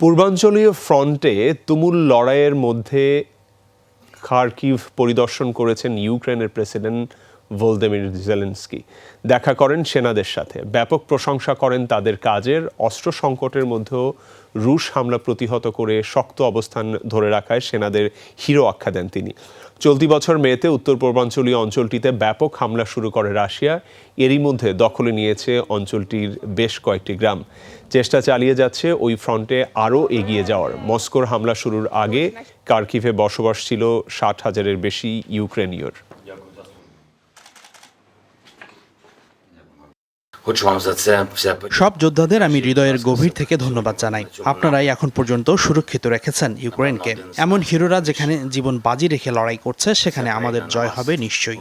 পূর্বাঞ্চলীয় ফ্রন্টে তুমুল লড়াইয়ের মধ্যে খার্কিভ পরিদর্শন করেছেন ইউক্রেনের প্রেসিডেন্ট ভোলদেমির জেলেন্সকি। দেখা করেন সেনাদের সাথে। ব্যাপক প্রশংসা করেন তাদের কাজের। অস্ত্র সংকটের মধ্যেও রুশ হামলা প্রতিহত করে শক্ত অবস্থান ধরে রাখায় সেনাদের হিরো আখ্যা দেন তিনি। চলতি বছর মেতে উত্তর পূর্বাঞ্চলীয় অঞ্চলটিতে ব্যাপক হামলা শুরু করে রাশিয়া। এরই মধ্যে দখলে নিয়েছে অঞ্চলটির বেশ কয়েকটি গ্রাম। চেষ্টা চালিয়ে যাচ্ছে ওই ফ্রন্টে আরও এগিয়ে যাওয়ার। মস্কোর হামলা শুরুর আগে কার্কিভে বসবাস ছিল ষাট হাজারের বেশি ইউক্রেনীয়র। সব যোদ্ধাদের আমি হৃদয়ের গভীর থেকে ধন্যবাদ জানাই। আপনারাই এখন পর্যন্ত সুরক্ষিত রেখেছেন ইউক্রেনকে। এমন হিরোরা যেখানে জীবন বাজি রেখে লড়াই করছে সেখানে আমাদের জয় হবে নিশ্চয়ই।